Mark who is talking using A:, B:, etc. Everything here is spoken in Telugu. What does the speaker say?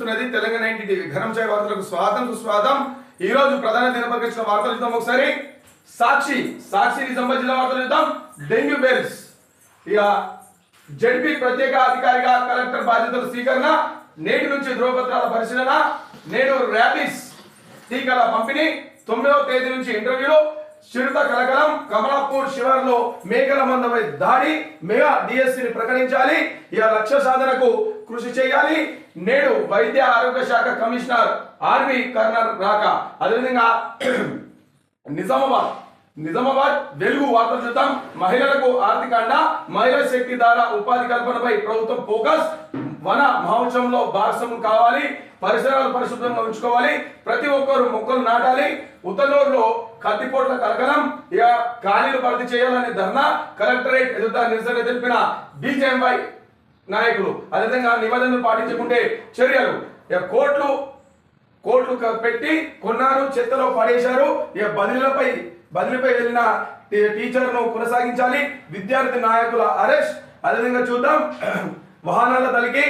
A: చూస్తున్నది తెలంగాణ నైన్టీ టీవీ ఘనం చేయ వార్తలకు స్వాగతం సుస్వాగతం. ఈ రోజు ప్రధాన దినపత్రిక వార్తలు చూద్దాం ఒకసారి. సాక్షి సాక్షి నిజామాబాద్ జిల్లా వార్తలు చూద్దాం. డెంగ్యూ బెల్స్ ఇక జడ్పీ ప్రత్యేక అధికారిగా కలెక్టర్ బాధ్యతల స్వీకరణ నేటి నుంచి ధ్రువపత్రాల పరిశీలన నేడు ర్యాబిస్ టీకాల పంపిణీ తొమ్మిదవ తేదీ నుంచి ఇంటర్వ్యూలు చిరుత కలకలం కమలాపూర్ శివార్లో మేకల మందపై దాడి మెగా డిఎస్సిని ప్రకటించాలి. ఇలా లక్ష్య సాధనకు కృషి చేయాలి. నేడు వైద్య ఆరోగ్య శాఖ కమిషనర్ ఆర్వి కర్నర్ రాక. అదేవిధంగా నిజామాబాద్ నిజామాబాద్ వెలుగు వార్త చూద్దాం. మహిళలకు ఆర్థిక అండ మహిళా శక్తి ద్వారా ఉపాధి కల్పనపై ప్రభుత్వం ఫోకస్. వన మహోత్సవంలో భాగస్వామ్యం కావాలి పరిసరాలు పరిశుభ్రంగా ఉంచుకోవాలి. ప్రతి ఒక్కరు మొక్కలు నాటాలి. ఉత్తనూరులో కత్తిపోట్ల కలకలం ఇక ఖాళీలు భర్తీ చేయాలనే ధర్నా కలెక్టరేట్ ఎదుట నిరసన తెలిపిన బీజేఎంవై నాయకులు. అదేవిధంగా నిబంధనలు పాటించకుంటే చర్యలు. ఇక కోట్లు కోట్లు పెట్టి కొన్నారు చెత్తలో పడేశారు. ఇక బదిలీలపై బదిలీపై వెళ్ళిన టీచర్ను కొనసాగించాలి. విద్యార్థి నాయకుల అరెస్ట్. అదేవిధంగా చూద్దాం. వాహనాల తలికి